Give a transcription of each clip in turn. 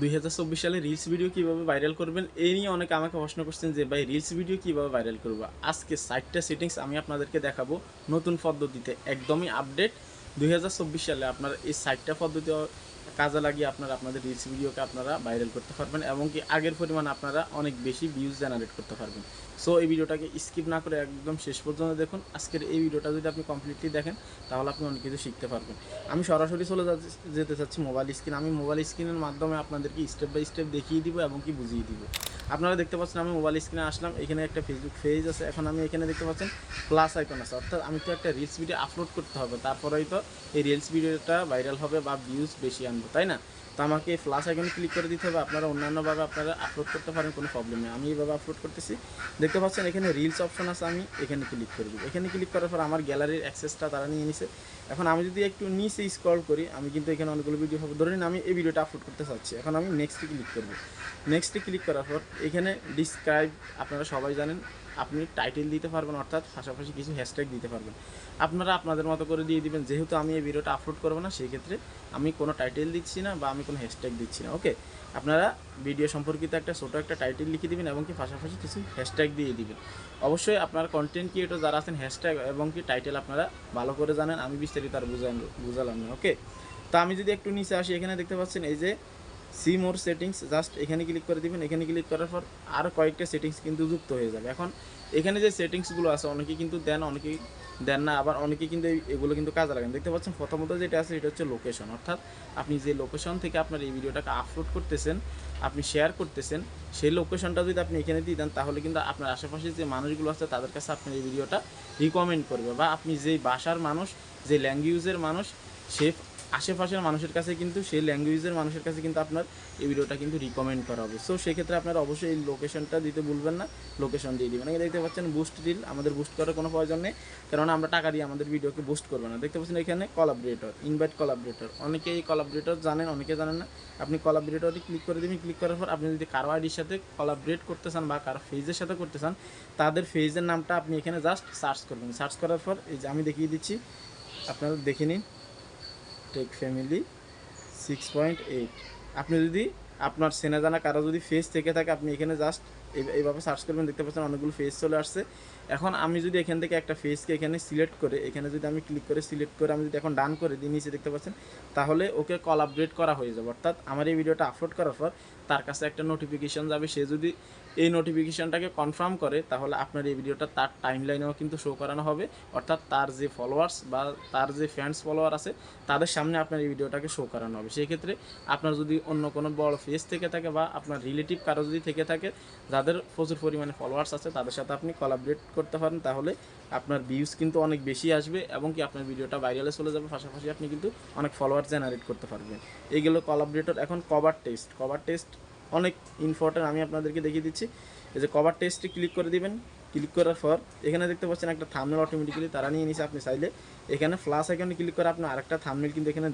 দুই হাজার চব্বিশ সালে রিলস ভিডিও কীভাবে ভাইরাল করবেন, এই নিয়ে অনেকে আমাকে প্রশ্ন করছেন যে, ভাই রিলস ভিডিও কীভাবে ভাইরাল করব? আজকে সাইটটা সেটিংস আমি আপনাদেরকে দেখাবো নতুন পদ্ধতিতে, একদমই আপডেট দুই হাজার চব্বিশ সালে আপনার এই সাইটটা পদ্ধতি কাজে লাগিয়ে আপনারা আপনাদের রিলস ভিডিওকে আপনারা ভাইরাল করতে পারবেন এবং কি আগের পরিমাণ আপনারা অনেক বেশি ভিউজ জেনারেট করতে পারবেন। সো এই ভিডিওটাকে স্কিপ না করে একদম শেষ পর্যন্ত দেখুন। আজকের এই ভিডিওটা যদি আপনি কমপ্লিটলি দেখেন, তাহলে আপনি অনেক কিছু শিখতে পারবেন। আমি সরাসরি চলে যেতে চাচ্ছি মোবাইল স্ক্রিন আমি মোবাইল স্ক্রিনের মাধ্যমে আপনাদেরকে স্টেপ বাই স্টেপ দেখিয়ে দিব এবং কি বুঝিয়ে দিব। আপনারা দেখতে পাচ্ছেন, আমি মোবাইল স্ক্রিনে আসলাম। এখানে একটা ফেসবুক পেজ আছে। এখন আমি এখানে দেখতে পাচ্ছেন প্লাস আইকন আছে। অর্থাৎ আমি তো একটা রিলস ভিডিও আপলোড করতে হবে। তারপরেই তো এই রিলস ভিডিওটা ভাইরাল হবে বা ভিউজ বেশি আনব, তাই না? তো আমাকে প্লাস আইকনে ক্লিক করে দিতে হবে। আপনারা অন্যান্যভাবে আপনারা আপলোড করতে পারেন, কোনো প্রবলেম নেই। আমি এইভাবে আপলোড করতেছি। দেখতে পাচ্ছেন এখানে রিলস অপশন আছে, আমি এখানে ক্লিক করে দিব। এখানে ক্লিক করার পর আমার গ্যালারির অ্যাক্সেসটা তারা নিয়ে নিছে। এখন আমি যদি একটু নিচে স্ক্রল করি, আমি কিন্তু এখানে অনেকগুলো ভিডিও হবে। ধরে আমি এই ভিডিওটা আপলোড করতে চাচ্ছি। এখন আমি নেক্সটে ক্লিক করব। নেক্সটে ক্লিক করার পর এখানে ডিসক্রাইব আপনারা সবাই জানেন আপনি টাইটেল দিতে পারবেন, অর্থাৎ পাশাপাশি কিছু হ্যাশট্যাগ দিতে পারবেন। আপনারা আপনাদের মতো করে দিয়ে দিবেন, যেহেতু আমি এই ভিডিওটা আপলোড করব না, সেই ক্ষেত্রে আমি কোনো টাইটেল দিচ্ছি না বা আমি কোনো হ্যাশট্যাগ দিচ্ছি না ওকে আপনারা ভিডিও সম্পর্কিত একটা ছোটো একটা টাইটেল লিখে দিবেন এবং কি পাশাপাশি কিছু হ্যাশট্যাগ দিয়ে দিবেন। অবশ্যই আপনার কন্টেন্ট ক্রিয়েটর যারা আছেন হ্যাশট্যাগ এবং কি টাইটেল আপনারা ভালো করে জানেন, আমি বিস্তারিত আর বুঝান বুঝালাম না ওকে তো আমি যদি একটু নিচে আসি, এখানে দেখতে পাচ্ছেন এই যে সি মোর সেটিংস জাস্ট এখানে ক্লিক করে দিবেন, এখানে ক্লিক করার পর আরও কয়েকটা সেটিংস কিন্তু যুক্ত হয়ে যাবে। এখন এখানে যে সেটিংসগুলো আছে, অনেকে কিন্তু দেন অনেকেই দেন না, আবার অনেকে কিন্তু এগুলো কিন্তু কাজে লাগেন। দেখতে পাচ্ছেন, প্রথমত যেটা আছে, এটা হচ্ছে লোকেশন অর্থাৎ আপনি যে লোকেশন থেকে আপনার এই ভিডিওটাকে আপলোড করতেছেন, আপনি শেয়ার করতেছেন, সেই লোকেশনটা যদি আপনি এখানে দিয়ে দেন, তাহলে কিন্তু আপনার আশেপাশে যে মানুষগুলো আছে, তাদের কাছে আপনার এই ভিডিওটা রিকমেন্ড করবে। বা আপনি যেই ভাষার মানুষ যে ল্যাঙ্গুয়েজের মানুষ, সে আশেপাশের মানুষের কাছে কিন্তু, সেই ল্যাঙ্গুয়েজের মানুষের কাছে কিন্তু আপনার এই ভিডিওটা কিন্তু রিকমেন্ড করা হবে। সো সেক্ষেত্রে আপনারা অবশ্যই এই লোকেশনটা দিতে ভুলবেন না। লোকেশন দিয়ে দিবেন। দেখতে পাচ্ছেন বুস্ট রিল আমাদের বুস্ট করার কোনো প্রয়োজন নেই। কারণ আমরা টাকা দিয়ে আমাদের ভিডিওকে বুস্ট করব না। দেখতে পাচ্ছেন এখানে কলাবরেটর ইনভাইট কলাবরেটর অনেকে এই কলাবরেটর জানেন, অনেকে জানেন না। আপনি কলাবরেটরে ক্লিক করে দিবেন। ক্লিক করার পর আপনি যদি কারও আইডির সাথে কলাবরেট করতে চান বা কারও ফেজের সাথে করতে চান, তাদের ফেজের নামটা আপনি এখানে জাস্ট সার্চ করবেন। সার্চ করার পর এই যে আমি দেখিয়ে দিচ্ছি। আপনারা দেখে নিন। Tech family six point eight আপনি যদি আপনার চেনা জানা কারও যদি ফেস থেকে থাকে, আপনি এখানে জাস্ট এইভাবে সার্চ করবেন, দেখতে পাচ্ছেন অনেকগুলো ফেস চলে আসছে। এখন আমি যদি এখান থেকে একটা ফেসকে এখানে সিলেক্ট করে, এখানে যদি আমি ক্লিক করে সিলেক্ট করে আমি যদি এখন ডান করে দিই, নিচে দেখতে পাচ্ছেন, তাহলে ওকে কল আপডেট করা হয়ে যাবে। অর্থাৎ আমার এই ভিডিওটা আপলোড করার পর তার কাছে একটা নোটিফিকেশন যাবে। সে যদি এই নোটিফিকেশনটাকে কনফার্ম করে, তাহলে আপনার এই ভিডিওটা তার টাইম লাইনেও কিন্তু শো করানো হবে। অর্থাৎ তার যে ফলোয়ার্স বা তার যে ফ্যান্স ফলোয়ার আছে, তাদের সামনে আপনার এই ভিডিওটাকে শো করানো হবে। সেক্ষেত্রে আপনার যদি অন্য কোনো বড় ফেস থেকে থাকে বা আপনার রিলেটিভ কারও যদি থেকে থাকে প্রচুর পরিমাণে ফলোয়ার্স আছে, তাদের সাথে আপনি কলাবরেট করতে পারেন, তাহলে আপনার ভিউজ কিন্তু অনেক বেশি আসবে এবং কি আপনার ভিডিওটা ভাইরালে চলে যাবে, পাশাপাশি আপনি কিন্তু অনেক ফলোয়ার জেনারেট করতে পারবেন। এইগুলো কলাবরেটর এখন কভার টেস্ট কভার টেস্ট অনেক ইম্পর্টেন্ট আমি আপনাদেরকে দেখিয়ে দিচ্ছি। এই যে কভার টেস্টে ক্লিক করে দিবেন ক্লিক করার পর, এখানে দেখতে পাচ্ছেন একটা থামনেল অটোমেটিক্যালি তারা নিয়ে নিছে আপনি চাইলে। এখানে প্লাস আইকনে ক্লিক করে আপনি আরেকটা থামনেল কিন্তু এখানে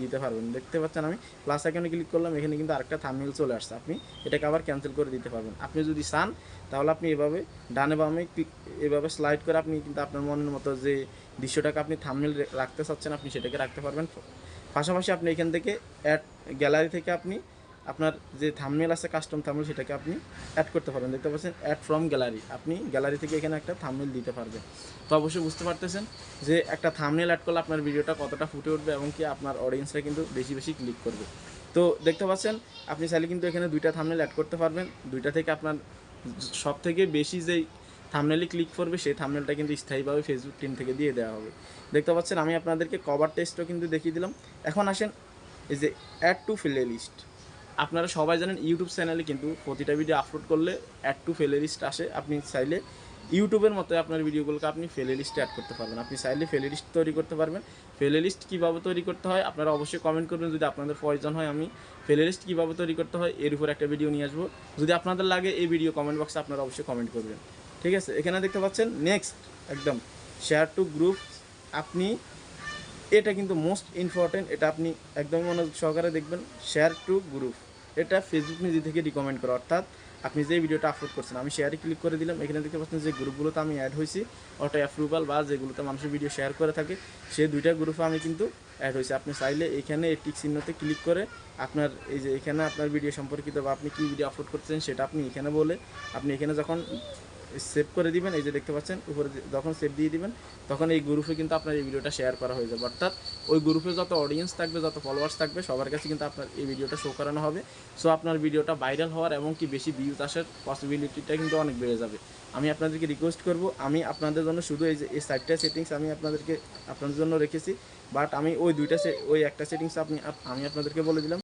দিতে পারবেন। দেখতে পাচ্ছেন আমি প্লাস আইকনে ক্লিক করলাম, এখানে কিন্তু আরেকটা থামনেল চলে আসছে। আপনি এটাকে আবার ক্যান্সেল করে দিতে পারবেন। আপনি যদি চান, তাহলে আপনি এভাবে ডানে বামে এভাবে স্লাইড করে আপনি কিন্তু আপনার মনের মতো যে দৃশ্যটাকে আপনি থামনেল রাখতে চাচ্ছেন, আপনি সেটাকে রাখতে পারবেন। পাশাপাশি আপনি এখান থেকে অ্যাড গ্যালারি থেকে আপনি আপনার যে থামনেল আছে কাস্টম থামনেল সেটাকে আপনি অ্যাড করতে পারবেন। দেখতে পাচ্ছেন অ্যাড ফ্রম গ্যালারি আপনি গ্যালারি থেকে এখানে একটা থামনেল দিতে পারবেন। তো অবশ্যই বুঝতে পারতেছেন যে একটা থামনেল অ্যাড করলে আপনার ভিডিওটা কতটা ফুটে উঠবে এবং কি আপনার অডিয়েন্সরা কিন্তু বেশি বেশি ক্লিক করবে। তো দেখতে পাচ্ছেন, আপনি চাইলে কিন্তু এখানে দুইটা থামনেল অ্যাড করতে পারবেন। দুইটা থেকে আপনার সব থেকে বেশি যেই থামনেলে ক্লিক করবে, সেই থামনেলটা কিন্তু স্থায়ীভাবে ফেসবুক টিম থেকে দিয়ে দেওয়া হবে। দেখতে পাচ্ছেন, আমি আপনাদেরকে কভার টেস্টও কিন্তু দেখিয়ে দিলাম। এখন আসেন, এই যে অ্যাড টু প্লে লিস্ট আপনারা সবাই জানেন ইউটিউব চ্যানেলে কিন্তু প্রতিটা ভিডিও আপলোড করলে অ্যাড টু ফেলে লিস্ট আসে। আপনি চাইলে ইউটিউবের মতো আপনার ভিডিওগুলোকে আপনি ফেলে লিস্টে অ্যাড করতে পারবেন। আপনি চাইলে ফেলে লিস্ট তৈরি করতে পারবেন। ফেলে লিস্ট কীভাবে তৈরি করতে হয় আপনারা অবশ্যই কমেন্ট করবেন। যদি আপনাদের প্রয়োজন হয় আমি ফেলে লিস্ট কীভাবে তৈরি করতে হয় এর উপর একটা ভিডিও নিয়ে আসব। যদি আপনাদের লাগে এই ভিডিও কমেন্ট বক্সে আপনারা অবশ্যই কমেন্ট করবেন। ঠিক আছে? এখানে দেখতে পাচ্ছেন নেক্সট একদম। শেয়ার টু গ্রুপ আপনি এটা কিন্তু মোস্ট ইম্পর্টেন্ট এটা আপনি একদমই মনোযোগ সহকারে দেখবেন। শেয়ার টু গ্রুপ এটা ফেসবুক নিজে থেকে রিকমেন্ড করে। অর্থাৎ আপনি যে ভিডিওটা আপলোড করছেন, আমি শেয়ারে ক্লিক করে দিলাম। এখানে দেখতে পাচ্ছেন যে গ্রুপগুলোতে আমি অ্যাড হয়েছি। অটো অ্যাপ্রুভাল বা যেগুলোতে মানুষের ভিডিও শেয়ার করে থাকে সেই দুইটা গ্রুপে আমি কিন্তু অ্যাড হয়েছি। আপনি চাইলে এখানে এই টিক চিহ্নতে ক্লিক করে আপনার এই যে এখানে আপনার ভিডিও সম্পর্কিত বা আপনি কী ভিডিও আপলোড করছেন সেটা আপনি এখানে বলে, আপনি এখানে যখন সেভ করে দিবেন, এই যে দেখতে পাচ্ছেন, উপরে যখন সেভ দিয়ে দিবেন, তখন এই গ্রুপে কিন্তু আপনার এই ভিডিওটা শেয়ার করা হয়ে যাবে। অর্থাৎ ওই গ্রুপে যত অডিয়েন্স থাকবে, যত ফলোয়ার্স থাকবে, সবার কাছে কিন্তু আপনার এই ভিডিওটা শো করানো হবে। সো আপনার ভিডিওটা ভাইরাল হওয়ার এবং কি বেশি ভিউজ আসার পসিবিলিটিটা কিন্তু অনেক বেড়ে যাবে। আমি আপনাদেরকে রিকোয়েস্ট করব, আমি আপনাদের জন্য শুধু এই যে এই সাইটটা সেটিংস আমি আপনাদেরকে আপনাদের জন্য রেখেছি বাট আমি ওই দুইটা ওই একটা সেটিংস আপনি আমি আপনাদেরকে বলে দিলাম।